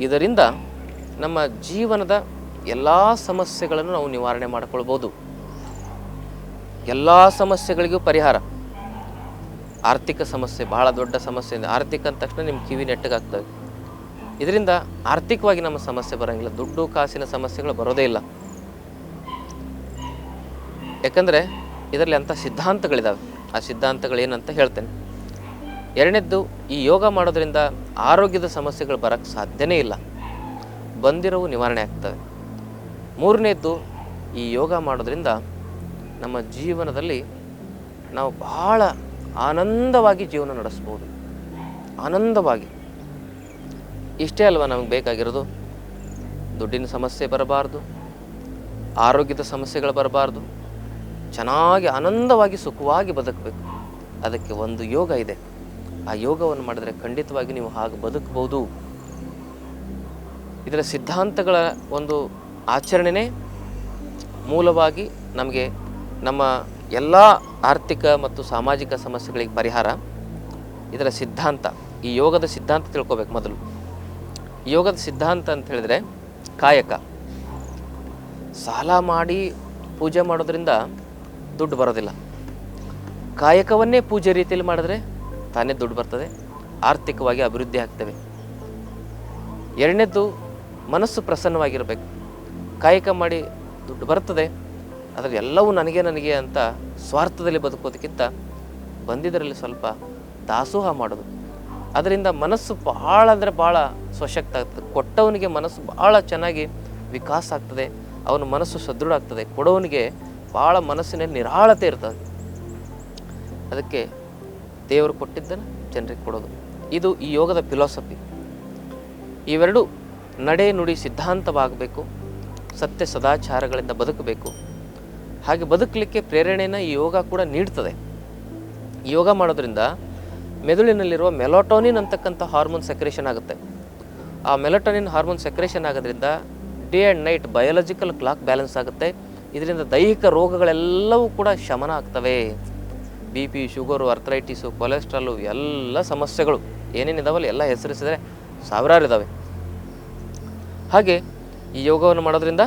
ಇದರಿಂದ ನಮ್ಮ ಜೀವನದ ಎಲ್ಲ ಸಮಸ್ಯೆಗಳನ್ನು ನಾವು ನಿವಾರಣೆ ಮಾಡಿಕೊಳ್ಬೋದು. ಎಲ್ಲ ಸಮಸ್ಯೆಗಳಿಗೂ ಪರಿಹಾರ. ಆರ್ಥಿಕ ಸಮಸ್ಯೆ, ಬಹಳ ದೊಡ್ಡ ಸಮಸ್ಯೆ ಇದೆ ಆರ್ಥಿಕ ಅಂದ ತಕ್ಷಣ ನಿಮ್ಮ ಕಿವಿ ನೆಟ್ಟಗಾಗ್ತವೆ ಇದರಿಂದ ಆರ್ಥಿಕವಾಗಿ ನಮ್ಮ ಸಮಸ್ಯೆ ಬರೋಂಗಿಲ್ಲ. ದುಡ್ಡು, ಕಾಸಿನ ಸಮಸ್ಯೆಗಳು ಬರೋದೇ ಇಲ್ಲ. ಯಾಕಂದರೆ ಇದರಲ್ಲಿ ಅಂಥ ಸಿದ್ಧಾಂತಗಳಿದ್ದಾವೆ ಆ ಸಿದ್ಧಾಂತಗಳು ಏನಂತ ಹೇಳ್ತೇನೆ. ಎರಡನೇದ್ದು, ಈ ಯೋಗ ಮಾಡೋದ್ರಿಂದ ಆರೋಗ್ಯದ ಸಮಸ್ಯೆಗಳು ಬರೋಕ್ಕೆ ಸಾಧ್ಯನೇ ಇಲ್ಲ. ಬಂದಿರೋವು ನಿವಾರಣೆ ಆಗ್ತವೆ ಮೂರನೇದ್ದು, ಈ ಯೋಗ ಮಾಡೋದ್ರಿಂದ ನಮ್ಮ ಜೀವನದಲ್ಲಿ ನಾವು ಬಹಳ ಆನಂದವಾಗಿ ಜೀವನ ನಡೆಸ್ಬೋದು. ಆನಂದವಾಗಿ. ಇಷ್ಟೇ ಅಲ್ವಾ ನಮಗೆ ಬೇಕಾಗಿರೋದು? ದುಡ್ಡಿನ ಸಮಸ್ಯೆ ಬರಬಾರ್ದು, ಆರೋಗ್ಯದ ಸಮಸ್ಯೆಗಳು ಬರಬಾರ್ದು, ಚೆನ್ನಾಗಿ ಆನಂದವಾಗಿ ಸುಖವಾಗಿ ಬದುಕಬೇಕು. ಅದಕ್ಕೆ ಒಂದು ಯೋಗ ಇದೆ. ಆ ಯೋಗವನ್ನು ಮಾಡಿದರೆ ಖಂಡಿತವಾಗಿ ನೀವು ಹಾಗೆ ಬದುಕಬಹುದು. ಇದರ ಸಿದ್ಧಾಂತಗಳ ಒಂದು ಆಚರಣೆನೇ ಮೂಲವಾಗಿ ನಮಗೆ ನಮ್ಮ ಎಲ್ಲ ಆರ್ಥಿಕ ಮತ್ತು ಸಾಮಾಜಿಕ ಸಮಸ್ಯೆಗಳಿಗೆ ಪರಿಹಾರ. ಇದರ ಸಿದ್ಧಾಂತ, ಈ ಯೋಗದ ಸಿದ್ಧಾಂತ ತಿಳ್ಕೊಬೇಕು ಮೊದಲು. ಯೋಗದ ಸಿದ್ಧಾಂತ ಅಂತ ಹೇಳಿದ್ರೆ ಕಾಯಕ. ಸಾಲ ಮಾಡಿ ಪೂಜೆ ಮಾಡೋದ್ರಿಂದ ದುಡ್ಡು ಬರೋದಿಲ್ಲ. ಕಾಯಕವನ್ನೇ ಪೂಜೆ ರೀತಿಯಲ್ಲಿ ಮಾಡಿದ್ರೆ ತಾನೇ ದುಡ್ಡು ಬರ್ತದೆ, ಆರ್ಥಿಕವಾಗಿ ಅಭಿವೃದ್ಧಿ ಆಗ್ತವೆ. ಎರಡನೇದ್ದು, ಮನಸ್ಸು ಪ್ರಸನ್ನವಾಗಿರಬೇಕು. ಕಾಯಕ ಮಾಡಿ ದುಡ್ಡು ಬರ್ತದೆ, ಆದರೆ ಎಲ್ಲವೂ ನನಗೆ ನನಗೆ ಅಂತ ಸ್ವಾರ್ಥದಲ್ಲಿ ಬದುಕೋದಕ್ಕಿಂತ ಬಂದಿದ್ದರಲ್ಲಿ ಸ್ವಲ್ಪ ದಾಸೋಹ ಮಾಡೋದು. ಅದರಿಂದ ಮನಸ್ಸು ಭಾಳ ಅಂದರೆ ಭಾಳ ಸ್ವಶಕ್ತ ಆಗ್ತದೆ. ಕೊಟ್ಟವನಿಗೆ ಮನಸ್ಸು ಭಾಳ ಚೆನ್ನಾಗಿ ವಿಕಾಸ ಆಗ್ತದೆ, ಅವನ ಮನಸ್ಸು ಸದೃಢ ಆಗ್ತದೆ. ಕೊಡೋವನಿಗೆ ಭಾಳ ಮನಸ್ಸಿನ ನಿರಾಳತೆ ಇರ್ತದೆ. ಅದಕ್ಕೆ ದೇವರು ಕೊಟ್ಟಿದ್ದನ್ನು ಜನರಿಗೆ ಕೊಡೋದು. ಇದು ಈ ಯೋಗದ ಫಿಲಾಸಫಿ ಇವೆರಡು ನಡೆ ನುಡಿ ಸಿದ್ಧಾಂತವಾಗಬೇಕು, ಸತ್ಯ ಸದಾಚಾರಗಳಿಂದ ಬದುಕಬೇಕು. ಹಾಗೆ ಬದುಕಲಿಕ್ಕೆ ಪ್ರೇರಣೆನ ಈ ಯೋಗ ಕೂಡ ನೀಡ್ತದೆ. ಯೋಗ ಮಾಡೋದ್ರಿಂದ ಮೆದುಳಿನಲ್ಲಿರುವ ಮೆಲೋಟೋನಿನ್ ಅಂತಕ್ಕಂಥ ಹಾರ್ಮೋನ್ ಸೆಕ್ರೇಷನ್ ಆಗುತ್ತೆ. ಆ ಮೆಲೋಟೋನಿನ್ ಹಾರ್ಮೋನ್ ಸೆಕ್ರೇಷನ್ ಆಗೋದ್ರಿಂದ day and night biological clock balance ಆಗುತ್ತೆ. ಇದರಿಂದ ದೈಹಿಕ ರೋಗಗಳೆಲ್ಲವೂ ಕೂಡ ಶಮನ ಆಗ್ತವೆ. B P, sugar arthritis cholesterol ಎಲ್ಲ ಸಮಸ್ಯೆಗಳು ಏನೇನಿದಾವಲ್ಲ ಎಲ್ಲ ಹೆಸರಿಸಿದರೆ ಸಾವಿರಾರು ಇದ್ದಾವೆ ಹಾಗೆ ಈ ಯೋಗವನ್ನು ಮಾಡೋದ್ರಿಂದ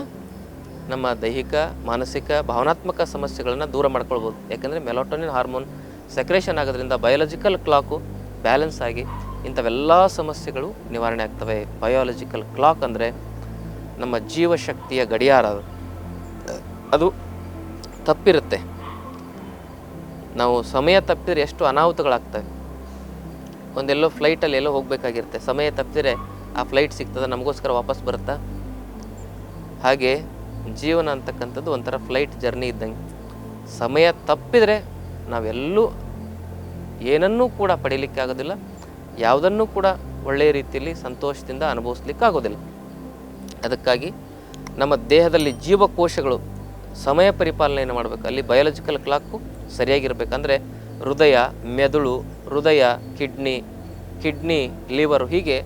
ನಮ್ಮ ದೈಹಿಕ, ಮಾನಸಿಕ, ಭಾವನಾತ್ಮಕ ಸಮಸ್ಯೆಗಳನ್ನು ದೂರ ಮಾಡ್ಕೊಳ್ಬೋದು. ಯಾಕಂದರೆ ಮೆಲೋಟೋನಿನ್ ಹಾರ್ಮೋನ್ ಸೆಕ್ರೇಷನ್ ಆಗೋದ್ರಿಂದ ಬಯೋಲಜಿಕಲ್ ಕ್ಲಾಕು ಬ್ಯಾಲೆನ್ಸ್ ಆಗಿ ಇಂಥವೆಲ್ಲ ಸಮಸ್ಯೆಗಳು ನಿವಾರಣೆ ಆಗ್ತವೆ. ಬಯೋಲಜಿಕಲ್ ಕ್ಲಾಕ್ ಅಂದರೆ ನಮ್ಮ ಜೀವಶಕ್ತಿಯ ಗಡಿಯಾರ ಅದು. ಅದು ತಪ್ಪಿರುತ್ತೆ. ನಾವು ಸಮಯ ತಪ್ಪಿದ್ರೆ ಎಷ್ಟು ಅನಾಹುತಗಳಾಗ್ತವೆ. ಒಂದೆಲ್ಲೋ ಫ್ಲೈಟಲ್ಲಿ ಎಲ್ಲೋ ಹೋಗಬೇಕಾಗಿರುತ್ತೆ. ಸಮಯ ತಪ್ಪಿದರೆ ಆ ಫ್ಲೈಟ್ ಸಿಗ್ತದೆ, ನಮಗೋಸ್ಕರ ವಾಪಸ್ ಬರುತ್ತಾ? ಹಾಗೆ ಜೀವನ ಅಂತಕ್ಕಂಥದ್ದು ಒಂಥರ ಫ್ಲೈಟ್ ಜರ್ನಿ ಇದ್ದಂಗೆ. ಸಮಯ ತಪ್ಪಿದರೆ ನಾವೆಲ್ಲೂ ಏನನ್ನೂ ಕೂಡ ಪಡೀಲಿಕ್ಕೆ ಆಗೋದಿಲ್ಲ. ಯಾವುದನ್ನೂ ಕೂಡ ಒಳ್ಳೆಯ ರೀತಿಯಲ್ಲಿ ಸಂತೋಷದಿಂದ ಅನುಭವಿಸ್ಲಿಕ್ಕೆ ಆಗೋದಿಲ್ಲ ಅದಕ್ಕಾಗಿ ನಮ್ಮ ದೇಹದಲ್ಲಿ ಜೀವಕೋಶಗಳು ಸಮಯ ಪರಿಪಾಲನೆಯನ್ನು ಮಾಡಬೇಕು. ಅಲ್ಲಿ ಬಯಾಲಜಿಕಲ್ ಕ್ಲಾಕು ಸರಿಯಾಗಿರ್ಬೇಕಂದ್ರೆ ಹೃದಯ, ಮೆದುಳು, ಹೃದಯ, ಕಿಡ್ನಿ ಕಿಡ್ನಿ, ಲಿವರು ಹೀಗೆ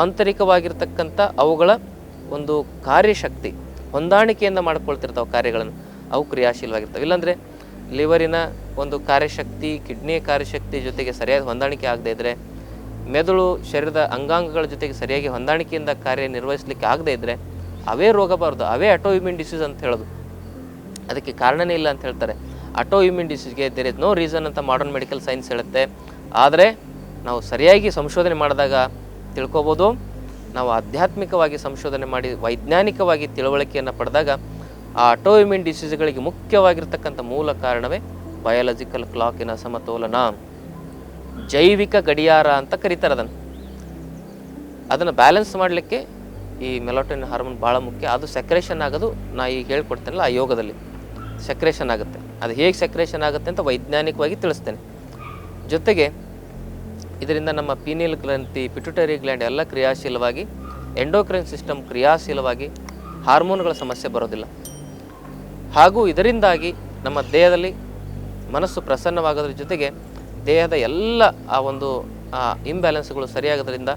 ಆಂತರಿಕವಾಗಿರ್ತಕ್ಕಂಥ ಅವುಗಳ ಒಂದು ಕಾರ್ಯಶಕ್ತಿ ಹೊಂದಾಣಿಕೆಯಿಂದ ಮಾಡ್ಕೊಳ್ತಿರ್ತಾವೆ ಕಾರ್ಯಗಳನ್ನು. ಅವು ಕ್ರಿಯಾಶೀಲವಾಗಿರ್ತವೆ. ಇಲ್ಲಾಂದರೆ ಲಿವರಿನ ಒಂದು ಕಾರ್ಯಶಕ್ತಿ, ಕಿಡ್ನಿಯ ಕಾರ್ಯಶಕ್ತಿ ಜೊತೆಗೆ ಸರಿಯಾದ ಹೊಂದಾಣಿಕೆ ಆಗದೇ ಇದ್ದರೆ ಮೆದುಳು ಶರೀರದ ಅಂಗಾಂಗಗಳ ಜೊತೆಗೆ ಸರಿಯಾಗಿ ಹೊಂದಾಣಿಕೆಯಿಂದ ಕಾರ್ಯನಿರ್ವಹಿಸಲಿಕ್ಕೆ ಆಗದೇ ಇದ್ದರೆ ಅವೇ ರೋಗ ಬಾರದು, ಅವೇ ಅಟೋ ಇಮ್ಯೂನ್ ಡಿಸೀಸ್ ಅಂತ ಹೇಳೋದು. ಅದಕ್ಕೆ ಕಾರಣನೇ ಇಲ್ಲ ಅಂತ ಹೇಳ್ತಾರೆ. ಅಟೋ ಇಮ್ಯೂನ್ ಡಿಸೀಸ್ಗೆ ದೇರ್ ಇಸ್ ನೋ ರೀಸನ್ ಅಂತ ಮಾಡರ್ನ್ ಮೆಡಿಕಲ್ ಸೈನ್ಸ್ ಹೇಳುತ್ತೆ. ಆದರೆ ನಾವು ಸರಿಯಾಗಿ ಸಂಶೋಧನೆ ಮಾಡಿದಾಗ ತಿಳ್ಕೊಬೋದು. ನಾವು ಆಧ್ಯಾತ್ಮಿಕವಾಗಿ ಸಂಶೋಧನೆ ಮಾಡಿ ವೈಜ್ಞಾನಿಕವಾಗಿ ತಿಳುವಳಿಕೆಯನ್ನು ಪಡೆದಾಗ ಆ ಆಟೋ ಇಮ್ಯೂನ್ ಡಿಸೀಸ್ಗಳಿಗೆ ಮುಖ್ಯವಾಗಿರ್ತಕ್ಕಂಥ ಮೂಲ ಕಾರಣವೇ ಬಯಾಲಜಿಕಲ್ ಕ್ಲಾಕಿನ ಸಮತೋಲನ. ಜೈವಿಕ ಗಡಿಯಾರ ಅಂತ ಕರೀತಾರೆ ಅದನ್ನು. ಅದನ್ನು ಬ್ಯಾಲೆನ್ಸ್ ಮಾಡಲಿಕ್ಕೆ ಈ ಮೆಲೋಟೋನಿನ್ ಹಾರ್ಮೋನ್ ಭಾಳ ಮುಖ್ಯ. ಅದು ಸೆಕ್ರೇಷನ್ ಆಗೋದು. ನಾ ಈಗ ಹೇಳ್ಕೊಡ್ತೇನಲ್ಲ ಆ ಯೋಗದಲ್ಲಿ ಸೆಕ್ರೇಷನ್ ಆಗುತ್ತೆ. ಅದು ಹೇಗೆ ಸೆಕ್ರೇಷನ್ ಆಗುತ್ತೆ ಅಂತ ವೈಜ್ಞಾನಿಕವಾಗಿ ತಿಳಿಸ್ತೇನೆ. ಜೊತೆಗೆ ಇದರಿಂದ ನಮ್ಮ ಪೀನಿಯಲ್ ಗ್ರಂಥಿ ಪಿಟ್ಯುಟರಿ ಗ್ಲ್ಯಾಂಡ್ ಎಲ್ಲ ಕ್ರಿಯಾಶೀಲವಾಗಿ, ಎಂಡೋಕ್ರೈನ್ ಸಿಸ್ಟಮ್ ಕ್ರಿಯಾಶೀಲವಾಗಿ ಹಾರ್ಮೋನ್ಗಳ ಸಮಸ್ಯೆ ಬರೋದಿಲ್ಲ. ಹಾಗೂ ಇದರಿಂದಾಗಿ ನಮ್ಮ ದೇಹದಲ್ಲಿ ಮನಸ್ಸು ಪ್ರಸನ್ನವಾಗೋದ್ರ ಜೊತೆಗೆ ದೇಹದ ಎಲ್ಲ ಆ ಒಂದು ಇಂಬ್ಯಾಲೆನ್ಸ್ಗಳು ಸರಿಯಾಗೋದ್ರಿಂದ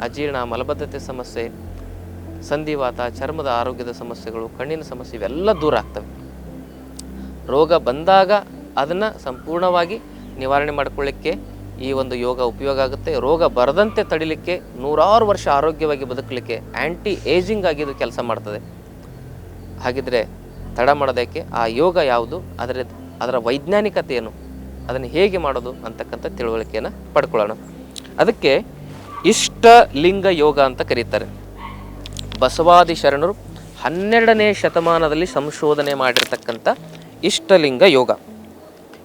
ಅಜೀರ್ಣ ಮಲಬದ್ಧತೆ ಸಮಸ್ಯೆ, ಸಂಧಿವಾತ, ಚರ್ಮದ ಆರೋಗ್ಯದ ಸಮಸ್ಯೆಗಳು, ಕಣ್ಣಿನ ಸಮಸ್ಯೆ ಇವೆಲ್ಲ ದೂರ ಆಗ್ತವೆ. ರೋಗ ಬಂದಾಗ ಅದನ್ನು ಸಂಪೂರ್ಣವಾಗಿ ನಿವಾರಣೆ ಮಾಡಿಕೊಳ್ಳಿಕ್ಕೆ ಈ ಒಂದು ಯೋಗ ಉಪಯೋಗ ಆಗುತ್ತೆ. ರೋಗ ಬರದಂತೆ ತಡಿಲಿಕ್ಕೆ ನೂರಾರು ವರ್ಷ ಆರೋಗ್ಯವಾಗಿ ಬದುಕಲಿಕ್ಕೆ ಆ್ಯಂಟಿ ಏಜಿಂಗ್ ಆಗಿ ಇದು ಕೆಲಸ ಮಾಡ್ತದೆ. ಹಾಗಿದ್ರೆ ತಡ ಮಾಡೋದಕ್ಕೆ ಆ ಯೋಗ ಯಾವುದು, ಅದರ ಅದರ ವೈಜ್ಞಾನಿಕತೆ ಏನು ಅದನ್ನು ಹೇಗೆ ಮಾಡೋದು ಅಂತಕ್ಕಂಥ ತಿಳುವಳಿಕೆಯನ್ನು ಪಡ್ಕೊಳ್ಳೋಣ. ಅದಕ್ಕೆ ಇಷ್ಟ ಲಿಂಗ ಯೋಗ ಅಂತ ಕರೀತಾರೆ. ಬಸವಾದಿ ಶರಣರು ಹನ್ನೆರಡನೇ ಶತಮಾನದಲ್ಲಿ ಸಂಶೋಧನೆ ಮಾಡಿರ್ತಕ್ಕಂಥ ಇಷ್ಟಲಿಂಗ ಯೋಗ.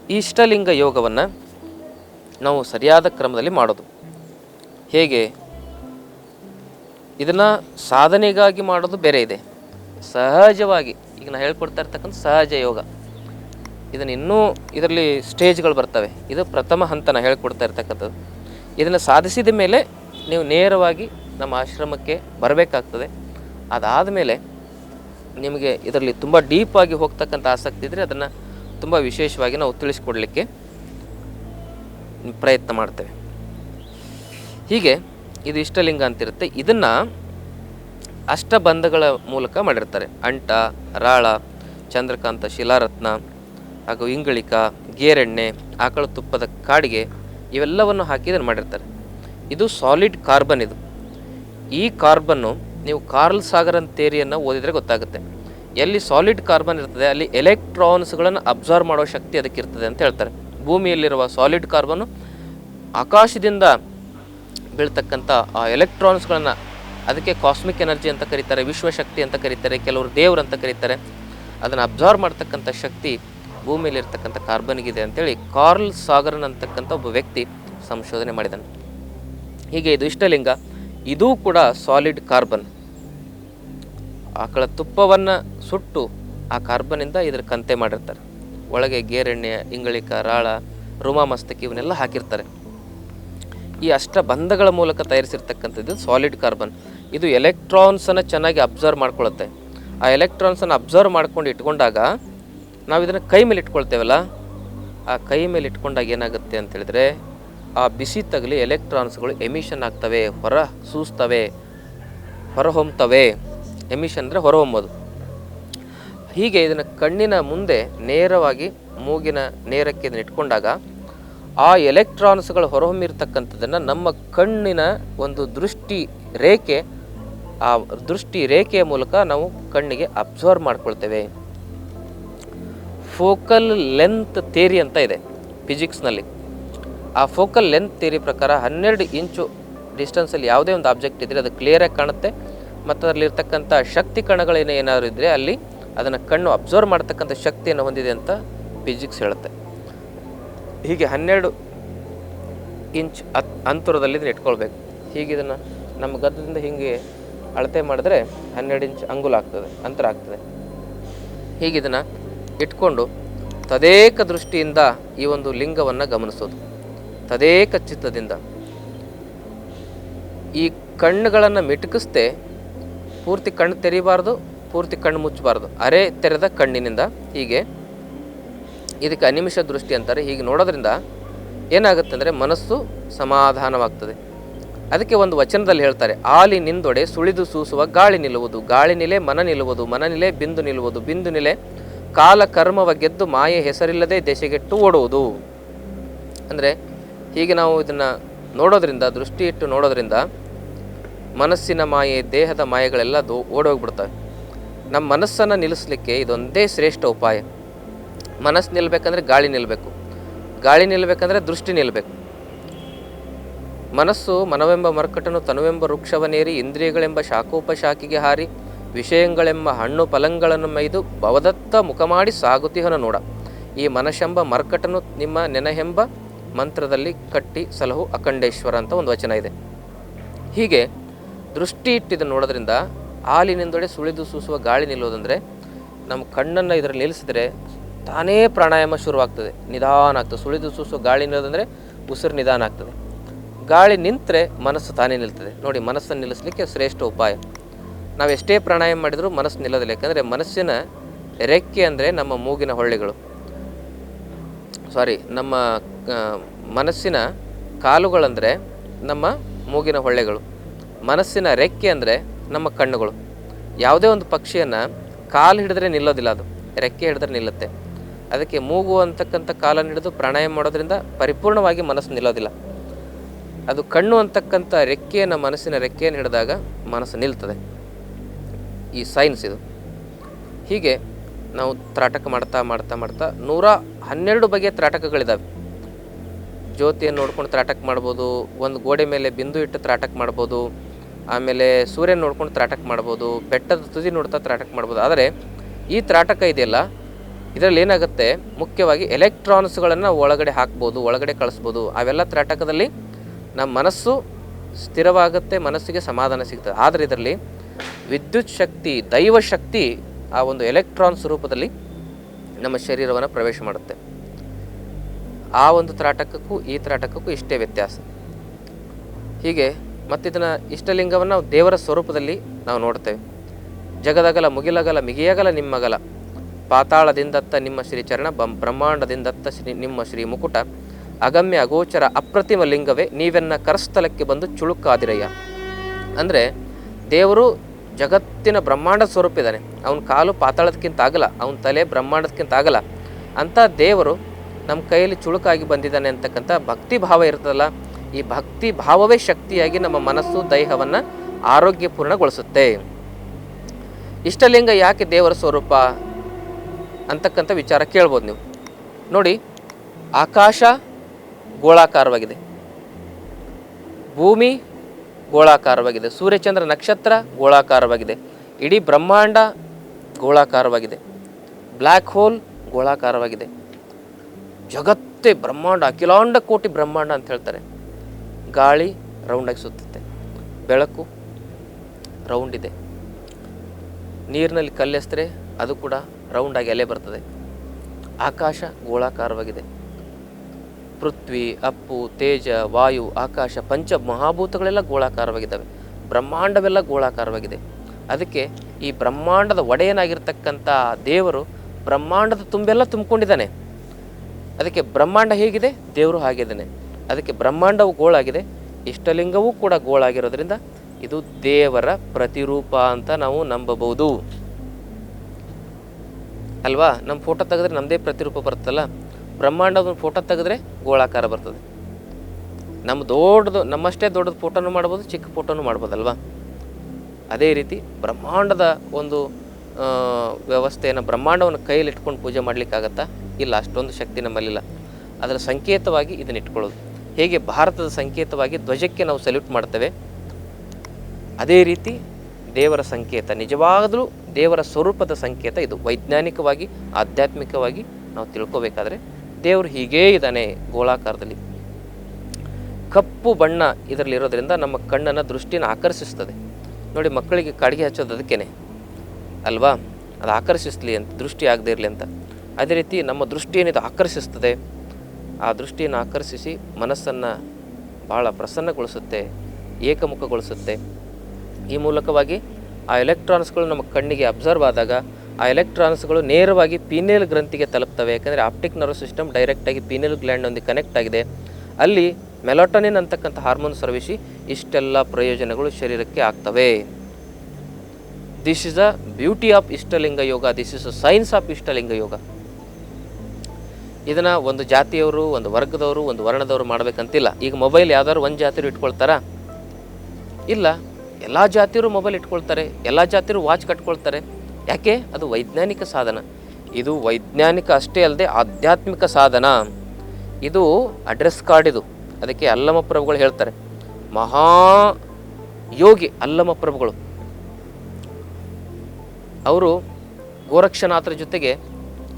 ಈ ಇಷ್ಟಲಿಂಗ ಯೋಗವನ್ನು ನಾವು ಸರಿಯಾದ ಕ್ರಮದಲ್ಲಿ ಮಾಡೋದು. ಹೇಗೆ? ಇದನ್ನು ಸಾಧನೆಗಾಗಿ ಮಾಡೋದು ಬೇರೆ ಇದೆ. ಸಹಜವಾಗಿ, ಈಗ ನಾನು ಹೇಳ್ಕೊಡ್ತಾ ಇರ್ತಕ್ಕಂಥ ಸಹಜ ಯೋಗ. ಇದನ್ನು ಇನ್ನೂ ಇದರಲ್ಲಿ ಸ್ಟೇಜ್ಗಳು ಬರ್ತವೆ. ಇದು ಪ್ರಥಮ ಹಂತ ನಾನು ಹೇಳ್ಕೊಡ್ತಾ ಇರ್ತಕ್ಕಂಥದ್ದು. ಇದನ್ನು ಸಾಧಿಸಿದ ಮೇಲೆ ನೀವು ನೇರವಾಗಿ ನಮ್ಮ ಆಶ್ರಮಕ್ಕೆ ಬರಬೇಕಾಗ್ತದೆ. ಅದಾದ ಮೇಲೆ ನಿಮಗೆ ಇದರಲ್ಲಿ ತುಂಬ ಡೀಪಾಗಿ ಹೋಗ್ತಕ್ಕಂಥ ಆಸಕ್ತಿ ಇದ್ದರೆ ಅದನ್ನು ತುಂಬ ವಿಶೇಷವಾಗಿ ನಾವು ತಿಳಿಸ್ಕೊಡ್ಲಿಕ್ಕೆ ಪ್ರಯತ್ನ ಮಾಡ್ತೇವೆ. ಹೀಗೆ ಇದು ಇಷ್ಟಲಿಂಗ ಅಂತಿರುತ್ತೆ. ಇದನ್ನು ಅಷ್ಟಬಂಧಗಳ ಮೂಲಕ ಮಾಡಿರ್ತಾರೆ. ಅಂಟ, ರಾಳ, ಚಂದ್ರಕಾಂತ, ಶಿಲಾರತ್ನ, ಹಾಗೂ ಇಂಗಳಿಕ, ಗೇರೆಣ್ಣೆ, ಆಕಳ ತುಪ್ಪದ ಕಾಡಿಗೆ ಇವೆಲ್ಲವನ್ನು ಹಾಕಿ ಇದನ್ನು ಮಾಡಿರ್ತಾರೆ. ಇದು ಸಾಲಿಡ್ ಕಾರ್ಬನ್ ಇದು. ಈ ಕಾರ್ಬನ್ನು ನೀವು ಕಾರ್ಲ್ ಸಾಗರನ್ ಥೇರಿಯನ್ನು ಓದಿದರೆ ಗೊತ್ತಾಗುತ್ತೆ. ಎಲ್ಲಿ ಸಾಲಿಡ್ ಕಾರ್ಬನ್ ಇರ್ತದೆ, ಅಲ್ಲಿ ಎಲೆಕ್ಟ್ರಾನ್ಸ್ಗಳನ್ನು ಅಬ್ಸರ್ವ್ ಮಾಡೋ ಶಕ್ತಿ ಅದಕ್ಕೆ ಇರ್ತದೆ ಅಂತ ಹೇಳ್ತಾರೆ. ಭೂಮಿಯಲ್ಲಿರುವ ಸಾಲಿಡ್ ಕಾರ್ಬನ್ನು ಆಕಾಶದಿಂದ ಬೀಳ್ತಕ್ಕಂಥ ಆ ಎಲೆಕ್ಟ್ರಾನ್ಸ್ಗಳನ್ನು ಅದಕ್ಕೆ ಕಾಸ್ಮಿಕ್ ಎನರ್ಜಿ ಅಂತ ಕರೀತಾರೆ, ವಿಶ್ವಶಕ್ತಿ ಅಂತ ಕರೀತಾರೆ, ಕೆಲವರು ದೇವರು ಅಂತ ಕರೀತಾರೆ. ಅದನ್ನು ಅಬ್ಸರ್ವ್ ಮಾಡ್ತಕ್ಕಂಥ ಶಕ್ತಿ ಭೂಮಿಯಲ್ಲಿರ್ತಕ್ಕಂಥ ಕಾರ್ಬನ್ಗಿದೆ ಅಂತೇಳಿ ಕಾರ್ಲ್ ಸಾಗರನ್ ಅಂತಕ್ಕಂಥ ಒಬ್ಬ ವ್ಯಕ್ತಿ ಸಂಶೋಧನೆ ಮಾಡಿದ್ದಾನೆ. ಹೀಗೆ ಇದು ಇಷ್ಟಲಿಂಗ. ಇದೂ ಕೂಡ ಸಾಲಿಡ್ ಕಾರ್ಬನ್ ಆಕಳ ತುಪ್ಪವನ್ನು ಸುಟ್ಟು ಆ ಕಾರ್ಬನಿಂದ ಇದರ ಕಂತೆ ಮಾಡಿರ್ತಾರೆ. ಒಳಗೆ ಗೇರೆಣ್ಣೆ, ಇಂಗಳಿಕ, ರಾಳ, ರುಮಾ ಮಸ್ತಕಿ ಇವನ್ನೆಲ್ಲ ಹಾಕಿರ್ತಾರೆ. ಈ ಅಷ್ಟ ಬಂಧಗಳ ಮೂಲಕ ತಯಾರಿಸಿರ್ತಕ್ಕಂಥದ್ದು ಸಾಲಿಡ್ ಕಾರ್ಬನ್ ಇದು ಎಲೆಕ್ಟ್ರಾನ್ಸನ್ನು ಚೆನ್ನಾಗಿ ಅಬ್ಸರ್ವ್ ಮಾಡ್ಕೊಳ್ಳುತ್ತೆ ಆ ಎಲೆಕ್ಟ್ರಾನ್ಸನ್ನು ಅಬ್ಸರ್ವ್ ಮಾಡ್ಕೊಂಡು ಇಟ್ಕೊಂಡಾಗ ನಾವು ಇದನ್ನು ಕೈ ಮೇಲೆ ಇಟ್ಕೊಳ್ತೇವಲ್ಲ? ಆ ಕೈ ಮೇಲೆ ಇಟ್ಕೊಂಡಾಗ ಏನಾಗುತ್ತೆ ಅಂತ ಹೇಳಿದ್ರೆ ಆ ಬಿಸಿ ತಗಲಿ ಎಲೆಕ್ಟ್ರಾನ್ಸ್ಗಳು ಎಮಿಷನ್ ಆಗ್ತವೆ, ಹೊರ ಸೂಸ್ತವೆ ಹೊರಹೊಮ್ತವೆ ಎಮಿಷನ್ ಅಂದರೆ ಹೊರಹೊಮ್ಮೋದು ಹೀಗೆ ಇದನ್ನು ಕಣ್ಣಿನ ಮುಂದೆ ನೇರವಾಗಿ ಮೂಗಿನ ನೇರಕ್ಕೆ ಇದನ್ನು ಇಟ್ಕೊಂಡಾಗ ಆ ಎಲೆಕ್ಟ್ರಾನ್ಸ್ಗಳು ಹೊರಹೊಮ್ಮಿರ್ತಕ್ಕಂಥದ್ದನ್ನು ನಮ್ಮ ಕಣ್ಣಿನ ಒಂದು ದೃಷ್ಟಿ ರೇಖೆ, ಆ ದೃಷ್ಟಿ ರೇಖೆಯ ಮೂಲಕ ನಾವು ಕಣ್ಣಿಗೆ ಅಬ್ಸರ್ವ್ ಮಾಡ್ಕೊಳ್ತೇವೆ. ಫೋಕಲ್ ಲೆಂತ್ ಥೇರಿ ಅಂತ ಇದೆ ಫಿಸಿಕ್ಸ್ನಲ್ಲಿ. ಆ ಫೋಕಲ್ ಲೆಂತ್ ಥಿಯರಿ ಪ್ರಕಾರ ಹನ್ನೆರಡು ಇಂಚು ಡಿಸ್ಟೆನ್ಸಲ್ಲಿ ಯಾವುದೇ ಒಂದು ಆಬ್ಜೆಕ್ಟ್ ಇದ್ದರೆ ಅದು ಕ್ಲಿಯರಾಗಿ ಕಾಣುತ್ತೆ. ಮತ್ತು ಅದರಲ್ಲಿರ್ತಕ್ಕಂಥ ಶಕ್ತಿ ಕಣಗಳೇನು ಏನಾದ್ರು ಇದ್ದರೆ ಅಲ್ಲಿ ಅದನ್ನು ಕಣ್ಣು ಅಬ್ಸರ್ವ್ ಮಾಡ್ತಕ್ಕಂಥ ಶಕ್ತಿಯನ್ನು ಹೊಂದಿದೆ ಅಂತ ಫಿಸಿಕ್ಸ್ ಹೇಳುತ್ತೆ. ಹೀಗೆ ಹನ್ನೆರಡು ಇಂಚ್ ಅತ್ ಅಂತರದಲ್ಲಿ ಇದನ್ನ ಇಟ್ಕೊಳ್ಬೇಕು. ಹೀಗೆ ಇದನ್ನು ನಮ್ಮ ಗದ್ದದಿಂದ ಹೀಗೆ ಅಳತೆ ಮಾಡಿದ್ರೆ ಹನ್ನೆರಡು ಇಂಚ್ ಅಂಗುಲ ಆಗ್ತದೆ, ಅಂತರ ಆಗ್ತದೆ. ಹೀಗೆ ಇದನ್ನು ಇಟ್ಕೊಂಡು ತದೇಕ ದೃಷ್ಟಿಯಿಂದ ಈ ಒಂದು ಲಿಂಗವನ್ನು ಗಮನಿಸೋದು. ತದೇಕ ಚಿತ್ತದಿಂದ ಈ ಕಣ್ಣುಗಳನ್ನು ಮಿಟುಕಿಸ್ದೆ ಪೂರ್ತಿ ಕಣ್ಣು ತೆರೀಬಾರ್ದು, ಪೂರ್ತಿ ಕಣ್ಣು ಮುಚ್ಚಬಾರ್ದು. ಅರೆ ತೆರೆದ ಕಣ್ಣಿನಿಂದ ಹೀಗೆ, ಇದಕ್ಕೆ ಅನಿಮಿಷ ದೃಷ್ಟಿ ಅಂತಾರೆ. ಹೀಗೆ ನೋಡೋದ್ರಿಂದ ಏನಾಗುತ್ತೆ ಅಂದರೆ ಮನಸ್ಸು ಸಮಾಧಾನವಾಗ್ತದೆ. ಅದಕ್ಕೆ ಒಂದು ವಚನದಲ್ಲಿ ಹೇಳ್ತಾರೆ, ಆಲಿ ನಿಂದೊಡೆ ಸುಳಿದು ಸೂಸುವ ಗಾಳಿ ನಿಲ್ಲುವುದು. ಗಾಳಿ ನಿಲೆ ಮನ ನಿಲ್ಲುವುದು. ಮನ ನಿಲೆ ಬಿಂದು ನಿಲ್ಲುವುದು. ಬಿಂದು ನಿಲೆ ಕಾಲ ಕರ್ಮವ ಗೆದ್ದು ಮಾಯೆ ಹೆಸರಿಲ್ಲದೆ ದೆಸೆಗೆಟ್ಟು ಓಡುವುದು. ಅಂದರೆ ಹೀಗೆ ನಾವು ಇದನ್ನು ನೋಡೋದ್ರಿಂದ, ದೃಷ್ಟಿ ಇಟ್ಟು ನೋಡೋದ್ರಿಂದ ಮನಸ್ಸಿನ ಮಾಯೆ, ದೇಹದ ಮಾಯೆಗಳೆಲ್ಲ ದೋ ಓಡೋಗ್ಬಿಡ್ತವೆ ನಮ್ಮ ಮನಸ್ಸನ್ನು ನಿಲ್ಲಿಸಲಿಕ್ಕೆ ಇದೊಂದೇ ಶ್ರೇಷ್ಠ ಉಪಾಯ. ಮನಸ್ಸು ನಿಲ್ಲಬೇಕಂದ್ರೆ ಗಾಳಿ ನಿಲ್ಲಬೇಕು ಗಾಳಿ ನಿಲ್ಲಬೇಕಂದ್ರೆ ದೃಷ್ಟಿ ನಿಲ್ಲಬೇಕು ಮನಸ್ಸು ಮನವೆಂಬ ಮರ್ಕಟನು ತನುವೆಂಬ ವೃಕ್ಷವನೇರಿ ಇಂದ್ರಿಯಗಳೆಂಬ ಶಾಖೋಪಶಾಖಿಗೆ ಹಾರಿ, ವಿಷಯಗಳೆಂಬ ಹಣ್ಣು ಫಲಗಳನ್ನು ಮೈದು ಭವದತ್ತ ಮುಖ ಮಾಡಿ ಸಾಗುತಿಹನ ನೋಡ. ಈ ಮನಶೆಂಬ ಮರ್ಕಟನು ನಿಮ್ಮ ನೆನಹೆಂಬ ಮಂತ್ರದಲ್ಲಿ ಕಟ್ಟಿ ಸಲಹು ಅಖಂಡೇಶ್ವರ ಅಂತ ಒಂದು ವಚನ ಇದೆ. ಹೀಗೆ ದೃಷ್ಟಿ ಇಟ್ಟಿದ್ದು ನೋಡೋದ್ರಿಂದ ಹಾಲಿನಿಂದೊಡೆ ಸುಳಿದು ಸೂಸುವ ಗಾಳಿ ನಿಲ್ಲೋದಂದರೆ ನಮ್ಮ ಕಣ್ಣನ್ನು ಇದರಲ್ಲಿ ನಿಲ್ಲಿಸಿದ್ರೆ ತಾನೇ ಪ್ರಾಣಾಯಾಮ ಶುರುವಾಗ್ತದೆ. ನಿಧಾನ ಆಗ್ತದೆ. ಸುಳಿದು ಸೂಸುವ ಗಾಳಿ ನಿಲ್ಲೋದಂದರೆ ಉಸಿರು ನಿಧಾನ ಆಗ್ತದೆ. ಗಾಳಿ ನಿಂತರೆ ಮನಸ್ಸು ತಾನೇ ನಿಲ್ತದೆ. ನೋಡಿ ಮನಸ್ಸನ್ನು ನಿಲ್ಲಿಸಲಿಕ್ಕೆ ಶ್ರೇಷ್ಠ ಉಪಾಯ. ನಾವು ಎಷ್ಟೇ ಪ್ರಾಣಾಯಾಮ ಮಾಡಿದರೂ ಮನಸ್ಸು ನಿಲ್ಲೋದಿಲ್ಲ. ಯಾಕಂದರೆ ಮನಸ್ಸಿನ ರೆಕ್ಕೆ ಅಂದರೆ ನಮ್ಮ ಮೂಗಿನ ಹೊಳ್ಳೆಗಳು. ಸಾರಿ, ನಮ್ಮ ಮನಸ್ಸಿನ ಕಾಲುಗಳಂದರೆ ನಮ್ಮ ಮೂಗಿನ ಹೊಳ್ಳೆಗಳು. ಮನಸ್ಸಿನ ರೆಕ್ಕೆ ಅಂದರೆ ನಮ್ಮ ಕಣ್ಣುಗಳು. ಯಾವುದೇ ಒಂದು ಪಕ್ಷಿಯನ್ನು ಕಾಲು ಹಿಡಿದ್ರೆ ನಿಲ್ಲೋದಿಲ್ಲ ಅದು. ರೆಕ್ಕೆ ಹಿಡಿದ್ರೆ ನಿಲ್ಲುತ್ತೆ. ಅದಕ್ಕೆ ಮೂಗು ಅಂತಕ್ಕಂಥ ಕಾಲನ್ನು ಹಿಡಿದು ಪ್ರಾಣಾಯಾಮ ಮಾಡೋದ್ರಿಂದ ಪರಿಪೂರ್ಣವಾಗಿ ಮನಸ್ಸು ನಿಲ್ಲೋದಿಲ್ಲ. ಅದು ಕಣ್ಣು ಅಂತಕ್ಕಂಥ ರೆಕ್ಕೆಯನ್ನು, ಮನಸ್ಸಿನ ರೆಕ್ಕೆಯನ್ನು ಹಿಡಿದಾಗ ಮನಸ್ಸು ನಿಲ್ತದೆ. ಈ ಸೈನ್ಸ್ ಇದು. ಹೀಗೆ ನಾವು ತ್ರಾಟಕ ಮಾಡ್ತಾ ಮಾಡ್ತಾ ಮಾಡ್ತಾ ನೂರ ಹನ್ನೆರಡು ಬಗೆಯ ತ್ರಾಟಕಗಳಿದ್ದಾವೆ ಜ್ಯೋತಿಯನ್ನು ನೋಡ್ಕೊಂಡು ತ್ರಾಟಕ ಮಾಡ್ಬೋದು, ಒಂದು ಗೋಡೆ ಮೇಲೆ ಬಿಂದು ಇಟ್ಟು ತ್ರಾಟಕ ಮಾಡ್ಬೋದು, ಆಮೇಲೆ ಸೂರ್ಯನ ನೋಡ್ಕೊಂಡು ತ್ರಾಟಕ ಮಾಡ್ಬೋದು, ಬೆಟ್ಟದ ತುದಿ ನೋಡ್ತಾ ತ್ರಾಟಕ ಮಾಡ್ಬೋದು. ಆದರೆ ಈ ತ್ರಾಟಕ ಇದೆಯಲ್ಲ, ಇದರಲ್ಲಿ ಏನಾಗುತ್ತೆ? ಮುಖ್ಯವಾಗಿ ಎಲೆಕ್ಟ್ರಾನ್ಸ್ಗಳನ್ನು ಒಳಗಡೆ ಹಾಕ್ಬೋದು, ಒಳಗಡೆ ಕಳಿಸ್ಬೋದು. ಅವೆಲ್ಲ ತ್ರಾಟಕದಲ್ಲಿ ನಮ್ಮ ಮನಸ್ಸು ಸ್ಥಿರವಾಗುತ್ತೆ, ಮನಸ್ಸಿಗೆ ಸಮಾಧಾನ ಸಿಗ್ತದೆ ಆದರೆ ಇದರಲ್ಲಿ ವಿದ್ಯುತ್ ಶಕ್ತಿ, ದೈವ ಶಕ್ತಿ ಆ ಒಂದು ಎಲೆಕ್ಟ್ರಾನ್ ಸ್ವರೂಪದಲ್ಲಿ ನಮ್ಮ ಶರೀರವನ್ನು ಪ್ರವೇಶ ಮಾಡುತ್ತೆ. ಆ ಒಂದು ತ್ರಾಟಕಕ್ಕೂ, ಈ ತ್ರಾಟಕಕ್ಕೂ ಇಷ್ಟೇ ವ್ಯತ್ಯಾಸ. ಹೀಗೆ ಮತ್ತಿದನ್ನು ಇಷ್ಟಲಿಂಗವನ್ನು ದೇವರ ಸ್ವರೂಪದಲ್ಲಿ ನಾವು ನೋಡ್ತೇವೆ ಜಗದಗಲ ಮುಗಿಲಗಲ ಮಿಗಿಯಗಲ ನಿಮ್ಮಗಲ. ಪಾತಾಳದಿಂದತ್ತ ನಿಮ್ಮ ಶ್ರೀ ಚರಣ ಬಂ ಬ್ರಹ್ಮಾಂಡದಿಂದತ್ತ ಶ್ರೀ, ನಿಮ್ಮ ಶ್ರೀ ಮುಕುಟ ಅಗಮ್ಯ ಅಗೋಚರ ಅಪ್ರತಿಮ ಲಿಂಗವೇ ನೀವೆನ್ನ ಕರಸ್ಥಲಕ್ಕೆ ಬಂದು ಚುಳುಕಾದಿರಯ್ಯ. ಅಂದರೆ ದೇವರು ಜಗತ್ತಿನ ಬ್ರಹ್ಮಾಂಡ ಸ್ವರೂಪ ಇದ್ದಾನೆ. ಅವನ ಕಾಲು ಪಾತಾಳದಕ್ಕಿಂತ ಆಗಲ್ಲ, ಅವನ ತಲೆ ಬ್ರಹ್ಮಾಂಡದಕ್ಕಿಂತ ಆಗಲ್ಲ. ಅಂಥ ದೇವರು ನಮ್ಮ ಕೈಯಲ್ಲಿ ಚುಳುಕಾಗಿ ಬಂದಿದ್ದಾನೆ ಅಂತಕ್ಕಂಥ ಭಕ್ತಿ ಭಾವ ಇರ್ತದಲ್ಲ, ಈ ಭಕ್ತಿ ಭಾವವೇ ಶಕ್ತಿಯಾಗಿ ನಮ್ಮ ಮನಸ್ಸು, ದೇಹವನ್ನು ಆರೋಗ್ಯಪೂರ್ಣಗೊಳಿಸುತ್ತೆ. ಇಷ್ಟಲಿಂಗ ಯಾಕೆ ದೇವರ ಸ್ವರೂಪ ಅಂತಕ್ಕಂಥ ವಿಚಾರ ಕೇಳ್ಬೋದು ನೀವು. ನೋಡಿ, ಆಕಾಶ ಗೋಳಾಕಾರವಾಗಿದೆ. ಭೂಮಿ ಗೋಳಾಕಾರವಾಗಿದೆ. ಸೂರ್ಯಚಂದ್ರ ನಕ್ಷತ್ರ ಗೋಳಾಕಾರವಾಗಿದೆ. ಇಡೀ ಬ್ರಹ್ಮಾಂಡ ಗೋಳಾಕಾರವಾಗಿದೆ. Black hole ಗೋಳಾಕಾರವಾಗಿದೆ. ಜಗತ್ತೇ ಬ್ರಹ್ಮಾಂಡ, ಅಖಿಲಾಂಡ ಕೋಟಿ ಬ್ರಹ್ಮಾಂಡ ಅಂತ ಹೇಳ್ತಾರೆ. ಗಾಳಿ ರೌಂಡಾಗಿ ಸುತ್ತುತ್ತೆ. ಬೆಳಕು ರೌಂಡ್ ಇದೆ. ನೀರಿನಲ್ಲಿ ಕಲ್ಲೆಸ್ತರೆ ಅದು ಕೂಡ ರೌಂಡಾಗಿ ಎಲೆ ಬರ್ತದೆ. ಆಕಾಶ ಗೋಳಾಕಾರವಾಗಿದೆ. ಪೃಥ್ವಿ, ಅಪ್ಪು, ತೇಜ, ವಾಯು, ಆಕಾಶ, ಪಂಚ ಮಹಾಭೂತಗಳೆಲ್ಲ ಗೋಳಾಕಾರವಾಗಿದ್ದಾವೆ. ಬ್ರಹ್ಮಾಂಡವೆಲ್ಲ ಗೋಳಾಕಾರವಾಗಿದೆ. ಅದಕ್ಕೆ ಈ ಬ್ರಹ್ಮಾಂಡದ ಒಡೆಯನಾಗಿರ್ತಕ್ಕಂಥ ದೇವರು ಬ್ರಹ್ಮಾಂಡದ ತುಂಬೆಲ್ಲ ತುಂಬಿಕೊಂಡಿದ್ದಾನೆ. ಅದಕ್ಕೆ ಬ್ರಹ್ಮಾಂಡ ಹೇಗಿದೆ? ದೇವರು ಹಾಗಿದ್ದಾನೆ. ಅದಕ್ಕೆ ಬ್ರಹ್ಮಾಂಡವು ಗೋಳಾಗಿದೆ. ಇಷ್ಟಲಿಂಗವೂ ಕೂಡ ಗೋಳಾಗಿರೋದ್ರಿಂದ ಇದು ದೇವರ ಪ್ರತಿರೂಪ ಅಂತ ನಾವು ನಂಬಬಹುದು. ಅಲ್ವಾ? ನಮ್ಮ ಫೋಟೋ ತೆಗೆದ್ರೆ ನಮ್ಮದೇ ಪ್ರತಿರೂಪ ಬರುತ್ತಲ್ಲ? ಬ್ರಹ್ಮಾಂಡದ ಫೋಟೋ ತೆಗೆದ್ರೆ ಗೋಳಾಕಾರ ಬರ್ತದೆ. ನಮ್ಮ ದೊಡ್ಡದು, ನಮ್ಮಷ್ಟೇ ದೊಡ್ಡದು ಫೋಟೋನು ಮಾಡ್ಬೋದು, ಚಿಕ್ಕ ಫೋಟೋನು ಮಾಡ್ಬೋದಲ್ವಾ? ಅದೇ ರೀತಿ ಬ್ರಹ್ಮಾಂಡದ ಒಂದು ವ್ಯವಸ್ಥೆಯನ್ನು ಬ್ರಹ್ಮಾಂಡವನ್ನು ಕೈಯಲ್ಲಿ ಇಟ್ಕೊಂಡು ಪೂಜೆ ಮಾಡಲಿಕ್ಕಾಗತ್ತಾ? ಇಲ್ಲ, ಅಷ್ಟೊಂದು ಶಕ್ತಿ ನಮ್ಮಲ್ಲಿಲ್ಲ. ಅದರ ಸಂಕೇತವಾಗಿ ಇದನ್ನು ಇಟ್ಕೊಳ್ಳೋದು. ಹೇಗೆ ಭಾರತದ ಸಂಕೇತವಾಗಿ ಧ್ವಜಕ್ಕೆ ನಾವು ಸಲ್ಯೂಟ್ ಮಾಡ್ತೇವೆ? ಅದೇ ರೀತಿ ದೇವರ ಸಂಕೇತ, ನಿಜವಾಗಲೂ ದೇವರ ಸ್ವರೂಪದ ಸಂಕೇತ ಇದು. ವೈಜ್ಞಾನಿಕವಾಗಿ, ಆಧ್ಯಾತ್ಮಿಕವಾಗಿ ನಾವು ತಿಳ್ಕೊಬೇಕಾದ್ರೆ ದೇವರು ಹೀಗೇ ಇದ್ದಾನೆ ಗೋಳಾಕಾರದಲ್ಲಿ. ಕಪ್ಪು ಬಣ್ಣ ಇದರಲ್ಲಿರೋದ್ರಿಂದ ನಮ್ಮ ಕಣ್ಣನ್ನು ದೃಷ್ಟಿನ ಆಕರ್ಷಿಸ್ತದೆ. ನೋಡಿ ಮಕ್ಕಳಿಗೆ ಕಡಿಗೆ ಹಚ್ಚೋದು ಅದಕ್ಕೇನೆ. ಅಲ್ವಾ? ಅದು ಆಕರ್ಷಿಸಲಿ ಅಂತ, ದೃಷ್ಟಿ ಆಗದೇ ಇರಲಿ ಅಂತ. ಅದೇ ರೀತಿ ನಮ್ಮ ದೃಷ್ಟಿ ಏನಿದೆ ಆಕರ್ಷಿಸ್ತದೆ. ಆ ದೃಷ್ಟಿಯನ್ನು ಆಕರ್ಷಿಸಿ ಮನಸ್ಸನ್ನು ಭಾಳ ಪ್ರಸನ್ನಗೊಳಿಸುತ್ತೆ, ಏಕಮುಖಗೊಳಿಸುತ್ತೆ. ಈ ಮೂಲಕವಾಗಿ ಆ ಎಲೆಕ್ಟ್ರಾನ್ಸ್ಗಳು ನಮ್ಮ ಕಣ್ಣಿಗೆ ಅಬ್ಸರ್ವ್ ಆದಾಗ ಆ ಎಲೆಕ್ಟ್ರಾನ್ಸ್ಗಳು ನೇರವಾಗಿ ಪೀನೇಲ್ ಗ್ರಂಥಿಗೆ ತಲುಪ್ತವೆ. ಯಾಕಂದರೆ ಆಪ್ಟಿಕ್ ನರ್ವ್ ಸಿಸ್ಟಮ್ ಡೈರೆಕ್ಟಾಗಿ ಪೀನೇಲ್ ಗ್ಲ್ಯಾಂಡ್ನೊಂದಿಗೆ ಕನೆಕ್ಟ್ ಆಗಿದೆ. ಅಲ್ಲಿ ಮೆಲೋಟನಿನ್ ಅಂತಕ್ಕಂಥ ಹಾರ್ಮೋನ್ ಸ್ರವಿಸಿ ಇಷ್ಟೆಲ್ಲ ಪ್ರಯೋಜನಗಳು ಶರೀರಕ್ಕೆ ಆಗ್ತವೆ. This is a beauty of Ishtalinga yoga this is a science of Ishtalinga yoga ಇದನ್ನು ಒಂದು ಜಾತಿಯವರು, ಒಂದು ವರ್ಗದವರು, ಒಂದು ವರ್ಣದವರು ಮಾಡಬೇಕಂತಿಲ್ಲ. ಈಗ ಮೊಬೈಲ್ ಯಾವ್ದಾದ್ರು ಒಂದು ಜಾತಿಯರು ಇಟ್ಕೊಳ್ತಾರಾ? ಇಲ್ಲ. ಎಲ್ಲ ಜಾತಿಯರು ಮೊಬೈಲ್ ಇಟ್ಕೊಳ್ತಾರೆ. ಎಲ್ಲ ಜಾತಿಯರು ವಾಚ್ ಕಟ್ಕೊಳ್ತಾರೆ. ಯಾಕೆ? ಅದು ವೈಜ್ಞಾನಿಕ ಸಾಧನ. ಇದು ವೈಜ್ಞಾನಿಕ ಅಷ್ಟೇ ಅಲ್ಲದೆ ಆಧ್ಯಾತ್ಮಿಕ ಸಾಧನ. ಇದು ಅಡ್ರೆಸ್ ಕಾರ್ಡ್ ಇದು. ಅದಕ್ಕೆ ಅಲ್ಲಮ ಪ್ರಭುಗಳು ಹೇಳ್ತಾರೆ. ಮಹಾ ಯೋಗಿ ಅಲ್ಲಮ ಪ್ರಭುಗಳು. ಅವರು ಗೋರಕ್ಷನಾಥರ ಜೊತೆಗೆ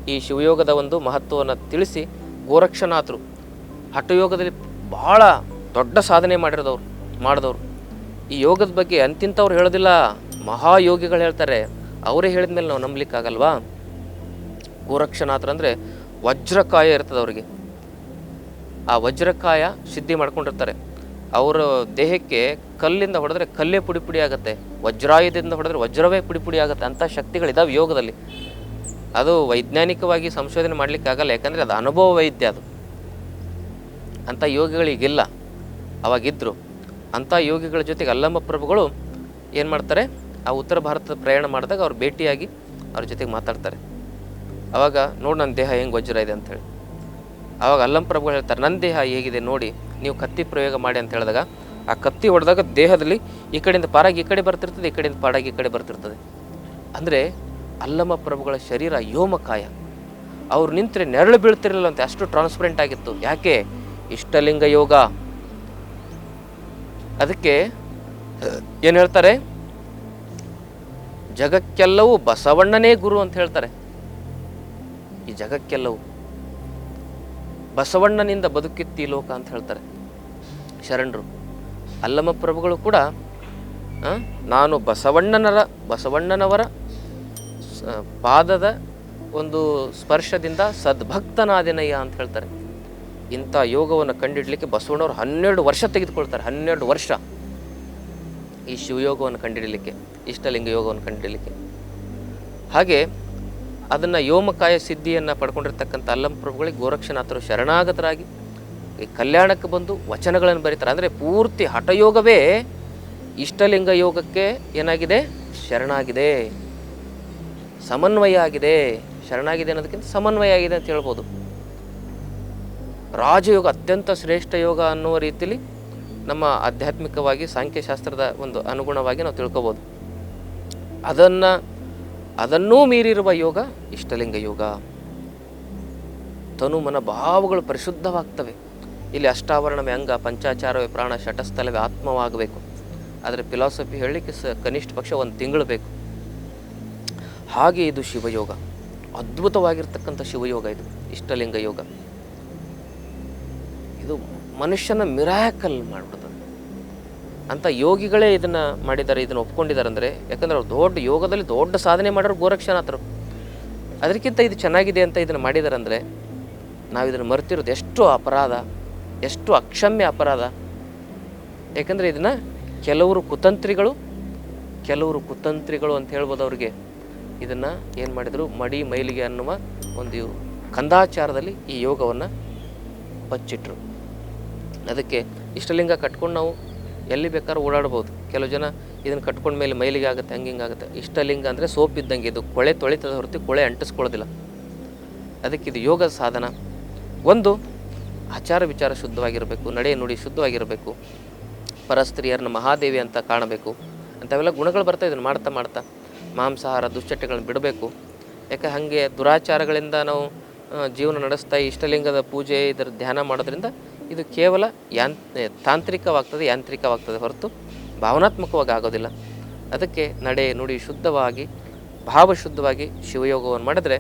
ಈ ಶಿವಯೋಗದ ಒಂದು ಮಹತ್ವವನ್ನು ತಿಳಿಸಿ ಗೋರಕ್ಷನಾಥರು ಹಠಯೋಗದಲ್ಲಿ ಬಹಳ ದೊಡ್ಡ ಸಾಧನೆ ಮಾಡಿರೋದವ್ರು, ಮಾಡಿದವರು. ಈ ಯೋಗದ ಬಗ್ಗೆ ಅಂತಿಂಥವ್ರು ಹೇಳೋದಿಲ್ಲ. ಮಹಾಯೋಗಿಗಳು ಹೇಳ್ತಾರೆ ಅವರೇ ಹೇಳಿದ ಮೇಲೆ ನಾವು ನಂಬಲಿಕ್ಕಾಗಲ್ವಾ? ಗೋರಕ್ಷನಾಥರು ಅಂದರೆ ವಜ್ರಕಾಯ ಇರ್ತದೆ ಅವರಿಗೆ. ಆ ವಜ್ರಕಾಯ ಸಿದ್ಧಿ ಮಾಡ್ಕೊಂಡಿರ್ತಾರೆ. ಅವರ ದೇಹಕ್ಕೆ ಕಲ್ಲಿಂದ ಹೊಡೆದ್ರೆ ಕಲ್ಲೇ ಪುಡಿ ಪುಡಿ ಆಗುತ್ತೆ. ವಜ್ರಾಯುಧದಿಂದ ಹೊಡೆದ್ರೆ ವಜ್ರವೇ ಪುಡಿ ಪುಡಿ ಆಗುತ್ತೆ. ಅಂಥ ಶಕ್ತಿಗಳಿದ್ದಾವೆ ಯೋಗದಲ್ಲಿ. ಅದು ವೈಜ್ಞಾನಿಕವಾಗಿ ಸಂಶೋಧನೆ ಮಾಡಲಿಕ್ಕೆ ಆಗಲ್ಲ ಯಾಕಂದರೆ ಅದು ಅನುಭವ ವೈದ್ಯ ಅದು. ಅಂಥ ಯೋಗಿಗಳಿಗಿಲ್ಲ ಅವಾಗಿದ್ದರು ಅಂಥ ಯೋಗಿಗಳ ಜೊತೆಗೆ ಅಲ್ಲಮ್ಮ ಪ್ರಭುಗಳು ಏನು ಮಾಡ್ತಾರೆ? ಆ ಉತ್ತರ ಭಾರತ ಪ್ರಯಾಣ ಮಾಡಿದಾಗ ಅವ್ರು ಭೇಟಿಯಾಗಿ ಅವ್ರ ಜೊತೆಗೆ ಮಾತಾಡ್ತಾರೆ. ಅವಾಗ ನೋಡಿ ನನ್ನ ದೇಹ ಹೆಂಗೆ ವಜ್ರ ಇದೆ ಅಂಥೇಳಿ ಆವಾಗ ಅಲ್ಲಂ ಪ್ರಭುಗಳು ಹೇಳ್ತಾರೆ ನನ್ನ ದೇಹ ಹೇಗಿದೆ ನೋಡಿ, ನೀವು ಕತ್ತಿ ಪ್ರಯೋಗ ಮಾಡಿ ಅಂತ ಹೇಳಿದಾಗ ಆ ಕತ್ತಿ ಹೊಡೆದಾಗ ದೇಹದಲ್ಲಿ ಈ ಕಡೆಯಿಂದ ಪಾರಾಗಿ ಈ ಕಡೆ ಬರ್ತಿರ್ತದೆ, ಈ ಕಡೆಯಿಂದ ಪಾರಾಗಿ ಈ ಕಡೆ ಬರ್ತಿರ್ತದೆ. ಅಂದರೆ ಅಲ್ಲಮ ಪ್ರಭುಗಳ ಶರೀರ ಯೋಮಕಾಯ ಅವ್ರು ನಿಂತರೆ ನೆರಳು ಬೀಳ್ತಿರಲಿಲ್ಲ ಅಂತ, ಅಷ್ಟು ಟ್ರಾನ್ಸ್ಪರೆಂಟ್ ಆಗಿತ್ತು. ಯಾಕೆ? ಇಷ್ಟಲಿಂಗ ಯೋಗ. ಅದಕ್ಕೆ ಏನು ಹೇಳ್ತಾರೆ? ಜಗಕ್ಕೆಲ್ಲವೂ ಬಸವಣ್ಣನೇ ಗುರು ಅಂತ ಹೇಳ್ತಾರೆ. ಈ ಜಗಕ್ಕೆಲ್ಲವೂ ಬಸವಣ್ಣನಿಂದ ಬದುಕಿತ್ತಿ ಲೋಕ ಅಂತ ಹೇಳ್ತಾರೆ. ಶರಣರು ಅಲ್ಲಮ ಪ್ರಭುಗಳು ಕೂಡ ನಾನು ಬಸವಣ್ಣನರ, ಬಸವಣ್ಣನವರ ಪಾದದ ಒಂದು ಸ್ಪರ್ಶದಿಂದ ಸದ್ಭಕ್ತನಾದಿನಯ್ಯ ಅಂತ ಹೇಳ್ತಾರೆ. ಇಂಥ ಯೋಗವನ್ನು ಕಂಡಿಡ್ಲಿಕ್ಕೆ ಬಸವಣ್ಣವರು ಹನ್ನೆರಡು ವರ್ಷ ತೆಗೆದುಕೊಳ್ತಾರೆ, ಹನ್ನೆರಡು ವರ್ಷ. ಈ ಶಿವಯೋಗವನ್ನು ಕಂಡಿಡಲಿಕ್ಕೆ, ಇಷ್ಟಲಿಂಗ ಯೋಗವನ್ನು ಕಂಡಿಡಲಿಕ್ಕೆ. ಹಾಗೆ ಅದನ್ನು ಯೋಮಕಾಯ ಸಿದ್ಧಿಯನ್ನು ಪಡ್ಕೊಂಡಿರ್ತಕ್ಕಂಥ ಅಲ್ಲಂ ಪ್ರಭುಗಳಿಗೆ ಗೋರಕ್ಷನಾಥರು ಶರಣಾಗತರಾಗಿ, ಈ ಕಲ್ಯಾಣಕ್ಕೆ ಬಂದು ವಚನಗಳನ್ನು ಬರೀತಾರೆ. ಅಂದರೆ ಪೂರ್ತಿ ಹಠಯೋಗವೇ ಇಷ್ಟಲಿಂಗ ಯೋಗಕ್ಕೆ ಏನಾಗಿದೆ? ಶರಣಾಗಿದೆ. ಸಮನ್ವಯ ಆಗಿದೆ. ಶರಣಾಗಿದೆ ಅನ್ನೋದಕ್ಕಿಂತ ಸಮನ್ವಯ ಆಗಿದೆ ಅಂತ ಹೇಳ್ಬೋದು. ರಾಜಯೋಗ ಅತ್ಯಂತ ಶ್ರೇಷ್ಠ ಯೋಗ ಅನ್ನುವ ರೀತಿಯಲ್ಲಿ ನಮ್ಮ ಆಧ್ಯಾತ್ಮಿಕವಾಗಿ ಸಾಂಖ್ಯಶಾಸ್ತ್ರದ ಒಂದು ಅನುಗುಣವಾಗಿ ನಾವು ತಿಳ್ಕೊಬೋದು. ಅದನ್ನು, ಅದನ್ನೂ ಮೀರಿರುವ ಯೋಗ ಇಷ್ಟಲಿಂಗ ಯೋಗ. ತನು ಮನ ಭಾವಗಳು ಪರಿಶುದ್ಧವಾಗ್ತವೆ. ಇಲ್ಲಿ ಅಷ್ಟಾವರಣವೇ ಅಂಗ, ಪಂಚಾಚಾರವೇ ಪ್ರಾಣ ಶಟಸ್ಥಲವೇ ಆತ್ಮವಾಗಬೇಕು. ಆದರೆ ಫಿಲಾಸಫಿ ಹೇಳಲಿಕ್ಕೆ ಸ ಕನಿಷ್ಠ ಪಕ್ಷ ಒಂದು ತಿಂಗಳು ಬೇಕು. ಹಾಗೆ ಇದು ಶಿವಯೋಗ. ಅದ್ಭುತವಾಗಿರ್ತಕ್ಕಂಥ ಶಿವಯೋಗ ಇದು, ಇಷ್ಟಲಿಂಗ ಯೋಗ. ಇದು ಮನುಷ್ಯನ ಮಿರಾಕಲ್ ಮಾಡಿಬಿಡ್ತದೆ. ಅಂತ ಯೋಗಿಗಳೇ ಇದನ್ನ ಮಾಡಿದ್ದಾರೆ, ಇದನ್ನ ಒಪ್ಕೊಂಡಿದ್ದಾರೆ ಅಂದರೆ, ಯಾಕಂದ್ರೆ ಅವ್ರು ದೊಡ್ಡ ಯೋಗದಲ್ಲಿ ದೊಡ್ಡ ಸಾಧನೆ ಮಾಡೋರು ಗೋರಕ್ಷನಾಥರು. ಅದಕ್ಕಿಂತ ಇದು ಚೆನ್ನಾಗಿದೆ ಅಂತ ಇದನ್ನು ಮಾಡಿದ್ದಾರೆ ಅಂದರೆ, ನಾವು ಇದನ್ನು ಮರ್ತಿರೋದು ಎಷ್ಟು ಅಪರಾಧ, ಎಷ್ಟು ಅಕ್ಷಮ್ಯ ಅಪರಾಧ. ಯಾಕಂದರೆ ಇದನ್ನು ಕೆಲವರು ಕುತಂತ್ರಿಗಳು ಕೆಲವರು ಕುತಂತ್ರಿಗಳು ಅಂತ ಹೇಳ್ಬೋದು ಅವ್ರಿಗೆ. ಇದನ್ನು ಏನು ಮಾಡಿದರು? ಮಡಿ ಮೈಲಿಗೆ ಅನ್ನುವ ಒಂದು ಕಂದಾಚಾರದಲ್ಲಿ ಈ ಯೋಗವನ್ನು ಬಚ್ಚಿಟ್ರು. ಅದಕ್ಕೆ ಇಷ್ಟಲಿಂಗ ಕಟ್ಕೊಂಡು ನಾವು ಎಲ್ಲಿ ಬೇಕಾದ್ರೂ ಓಡಾಡ್ಬೋದು. ಕೆಲವು ಜನ ಇದನ್ನು ಕಟ್ಕೊಂಡ ಮೇಲೆ ಮೈಲಿಗೆ ಆಗುತ್ತೆ, ಹಂಗೆ ಹಿಂಗಾಗುತ್ತೆ ಇಷ್ಟಲಿಂಗ ಅಂದರೆ ಸೋಪ್ ಇದ್ದಂಗೆ, ಇದು ಕೊಳೆ ತೊಳಿತದ ಹೊರತು ಕೊಳೆ ಅಂಟಿಸ್ಕೊಳ್ಳೋದಿಲ್ಲ. ಅದಕ್ಕೆ ಇದು ಯೋಗ ಸಾಧನ. ಒಂದು, ಆಚಾರ ವಿಚಾರ ಶುದ್ಧವಾಗಿರಬೇಕು ನಡೆ ನುಡಿ ಶುದ್ಧವಾಗಿರಬೇಕು. ಪರಸ್ತ್ರೀಯರನ್ನ ಮಹಾದೇವಿ ಅಂತ ಕಾಣಬೇಕು. ಅಂಥವೆಲ್ಲ ಗುಣಗಳು ಬರ್ತಾ ಇದನ್ನು ಮಾಡ್ತಾ ಮಾಡ್ತಾ ಮಾಂಸಾಹಾರ, ದುಶ್ಚಟಗಳನ್ನು ಬಿಡಬೇಕು. ಯಾಕೆ ಹಾಗೆ ದುರಾಚಾರಗಳಿಂದ ನಾವು ಜೀವನ ನಡೆಸ್ತಾ ಇಷ್ಟಲಿಂಗದ ಪೂಜೆ, ಇದರ ಧ್ಯಾನ ಮಾಡೋದ್ರಿಂದ ಇದು ಕೇವಲ ಯಾನ್ ತಾಂತ್ರಿಕವಾಗ್ತದೆ, ಯಾಂತ್ರಿಕವಾಗ್ತದೆ ಹೊರತು ಭಾವನಾತ್ಮಕವಾಗಿ ಆಗೋದಿಲ್ಲ ಅದಕ್ಕೆ ನಡೆ ನುಡಿ ಶುದ್ಧವಾಗಿ, ಭಾವಶುದ್ಧವಾಗಿ ಶಿವಯೋಗವನ್ನು ಮಾಡಿದರೆ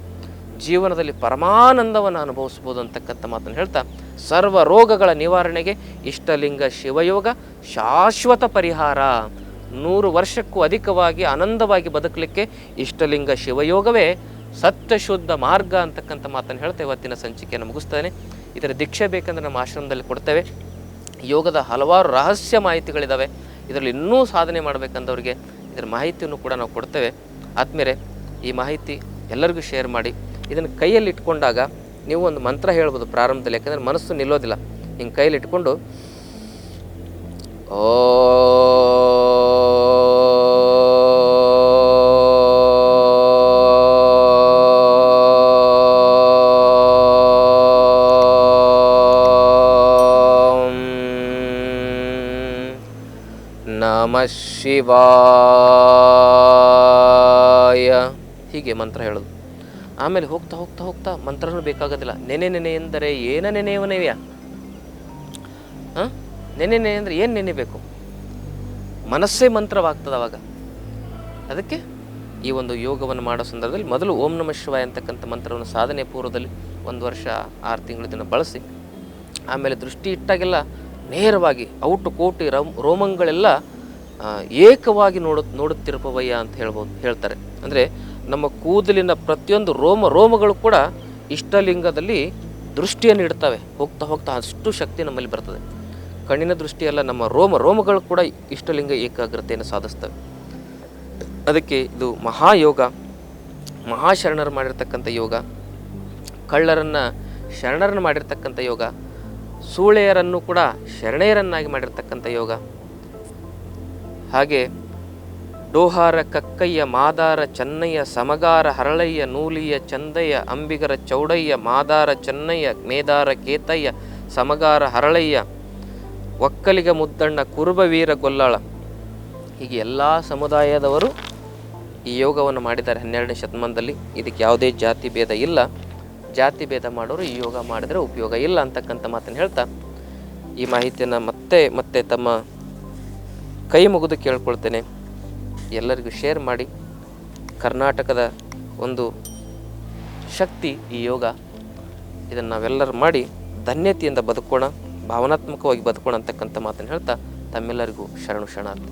ಜೀವನದಲ್ಲಿ ಪರಮಾನಂದವನ್ನು ಅನುಭವಿಸ್ಬೋದು ಅಂತಕ್ಕಂಥ ಮಾತನ್ನು ಹೇಳ್ತಾ, ಸರ್ವ ರೋಗಗಳ ನಿವಾರಣೆಗೆ ಇಷ್ಟಲಿಂಗ ಶಿವಯೋಗ ಶಾಶ್ವತ ಪರಿಹಾರ. ನೂರು ವರ್ಷಕ್ಕೂ ಅಧಿಕವಾಗಿ ಆನಂದವಾಗಿ ಬದುಕಲಿಕ್ಕೆ ಇಷ್ಟಲಿಂಗ ಶಿವಯೋಗವೇ ಸತ್ಯಶುದ್ಧ ಮಾರ್ಗ ಅಂತಕ್ಕಂಥ ಮಾತನ್ನು ಹೇಳ್ತಾ ಇವತ್ತಿನ ಸಂಚಿಕೆಯನ್ನು ಮುಗಿಸ್ತೇನೆ. ಇದರ ದೀಕ್ಷೆ ಬೇಕಂದ್ರೆ ನಮ್ಮ ಆಶ್ರಮದಲ್ಲಿ ಕೊಡ್ತೇವೆ. ಯೋಗದ ಹಲವಾರು ರಹಸ್ಯ ಮಾಹಿತಿಗಳಿದ್ದಾವೆ ಇದರಲ್ಲಿ ಇನ್ನೂ ಸಾಧನೆ ಮಾಡಬೇಕಂದವರಿಗೆ ಇದರ ಮಾಹಿತಿಯನ್ನು ಕೂಡ ನಾವು ಕೊಡ್ತೇವೆ. ಆದಮೇಲೆ ಈ ಮಾಹಿತಿ ಎಲ್ಲರಿಗೂ ಶೇರ್ ಮಾಡಿ. ಇದನ್ನು ಕೈಯಲ್ಲಿ ಇಟ್ಕೊಂಡಾಗ ನೀವು ಒಂದು ಮಂತ್ರ ಹೇಳ್ಬೋದು ಪ್ರಾರಂಭದಲ್ಲಿ, ಯಾಕಂದರೆ ಮನಸ್ಸು ನಿಲ್ಲೋದಿಲ್ಲ. ಹಿಂಗೆ ಕೈಯಲ್ಲಿ ಇಟ್ಕೊಂಡು, ಓಂ ನಮಃ ಶಿವಾಯ. ಹೀಗೆ ಮಂತ್ರ ಹೇಳೋದು. ಆಮೇಲೆ ಹೋಗ್ತಾ ಹೋಗ್ತಾ ಹೋಗ್ತಾ ಮಂತ್ರನೂ ಬೇಕಾಗೋದಿಲ್ಲ. ನೆನೆ ನೆನೆ ಎಂದರೆ ಏನ ನೆನೆಯವನೆವ್ಯಾ ಹಾಂ? ನೆನೆ ನೆನೆ ಅಂದರೆ ಏನು ನೆನೆಬೇಕು? ಮನಸ್ಸೇ ಮಂತ್ರವಾಗ್ತದೆ ಅವಾಗ. ಅದಕ್ಕೆ ಈ ಒಂದು ಯೋಗವನ್ನು ಮಾಡೋ ಸಂದರ್ಭದಲ್ಲಿ ಮೊದಲು ಓಂ ನಮಃ ಶಿವಾಯ ಅಂತಕ್ಕಂಥ ಮಂತ್ರವನ್ನು ಸಾಧನೆ ಪೂರ್ವದಲ್ಲಿ ಒಂದು ವರ್ಷ, ಆರು ತಿಂಗಳು ದಿನ ಬಳಸಿ, ಆಮೇಲೆ ದೃಷ್ಟಿ ಇಟ್ಟಾಗೆಲ್ಲ ನೇರವಾಗಿ ಔಟು ಕೋಟಿ ರಮ್ ರೋಮಂಗಳೆಲ್ಲ ಏಕವಾಗಿ ನೋಡು, ನೋಡುತ್ತಿರುಪವಯ್ಯ ಅಂತ ಹೇಳ್ಬೋದು ಹೇಳ್ತಾರೆ. ಅಂದರೆ ನಮ್ಮ ಕೂದಲಿನ ಪ್ರತಿಯೊಂದು ರೋಮ, ರೋಮಗಳು ಕೂಡ ಇಷ್ಟಲಿಂಗದಲ್ಲಿ ದೃಷ್ಟಿಯನ್ನು ಇಡ್ತವೆ ಹೋಗ್ತಾ ಹೋಗ್ತಾ ಅಷ್ಟು ಶಕ್ತಿ ನಮ್ಮಲ್ಲಿ ಬರ್ತದೆ. ಕಣ್ಣಿನ ದೃಷ್ಟಿಯಲ್ಲ ನಮ್ಮ ರೋಮ, ರೋಮಗಳು ಕೂಡ ಇಷ್ಟಲಿಂಗ ಏಕಾಗ್ರತೆಯನ್ನು ಸಾಧಿಸ್ತವೆ. ಅದಕ್ಕೆ ಇದು ಮಹಾಯೋಗ. ಮಹಾಶರಣರು ಮಾಡಿರ್ತಕ್ಕಂಥ ಯೋಗ, ಕಳ್ಳರನ್ನು ಶರಣರನ್ನು ಮಾಡಿರ್ತಕ್ಕಂಥ ಯೋಗ, ಸೂಳೆಯರನ್ನು ಕೂಡ ಶರಣೆಯರನ್ನಾಗಿ ಮಾಡಿರ್ತಕ್ಕಂಥ ಯೋಗ ಹಾಗೆ ಡೋಹಾರ ಕಕ್ಕಯ್ಯ ಮಾದಾರ ಚನ್ನಯ್ಯ ಸಮಗಾರ ಹರಳಯ್ಯ ನೂಲಿಯ ಚಂದಯ್ಯ ಅಂಬಿಗರ ಚೌಡಯ್ಯ ಮಾದಾರ ಚನ್ನಯ್ಯ ಮೇದಾರ ಕೇತಯ್ಯ ಸಮಗಾರ ಹರಳಯ್ಯ ಒಕ್ಕಲಿಗ ಮುದ್ದಣ್ಣ ಕುರುಬ ವೀರ ಗೊಲ್ಲಾಳ. ಹೀಗೆ ಎಲ್ಲ ಸಮುದಾಯದವರು ಈ ಯೋಗವನ್ನು ಮಾಡಿದ್ದಾರೆ ಹನ್ನೆರಡನೇ ಶತಮಾನದಲ್ಲಿ. ಇದಕ್ಕೆ ಯಾವುದೇ ಜಾತಿ ಭೇದ ಇಲ್ಲ. ಜಾತಿ ಭೇದ ಮಾಡೋರು ಈ ಯೋಗ ಮಾಡಿದರೆ ಉಪಯೋಗ ಇಲ್ಲ ಅಂತಕ್ಕಂಥ ಮಾತನ್ನು ಹೇಳ್ತಾ ಈ ಮಾಹಿತಿಯನ್ನು ಮತ್ತೆ ಮತ್ತೆ ತಮ್ಮ ಕೈ ಮುಗಿದು ಕೇಳ್ಕೊಳ್ತೇನೆ. ಎಲ್ಲರಿಗೂ ಶೇರ್ ಮಾಡಿ. ಕರ್ನಾಟಕದ ಒಂದು ಶಕ್ತಿ ಈ ಯೋಗ. ಇದನ್ನು ನಾವೆಲ್ಲರೂ ಮಾಡಿ ಧನ್ಯತೆಯಿಂದ ಬದುಕೋಣ, ಭಾವನಾತ್ಮಕವಾಗಿ ಬದುಕೋಣ ಅಂತಕ್ಕಂಥ ಮಾತನ್ನು ಹೇಳ್ತಾ ತಮ್ಮೆಲ್ಲರಿಗೂ ಶರಣು ಶರಣಾರ್ಥಿ.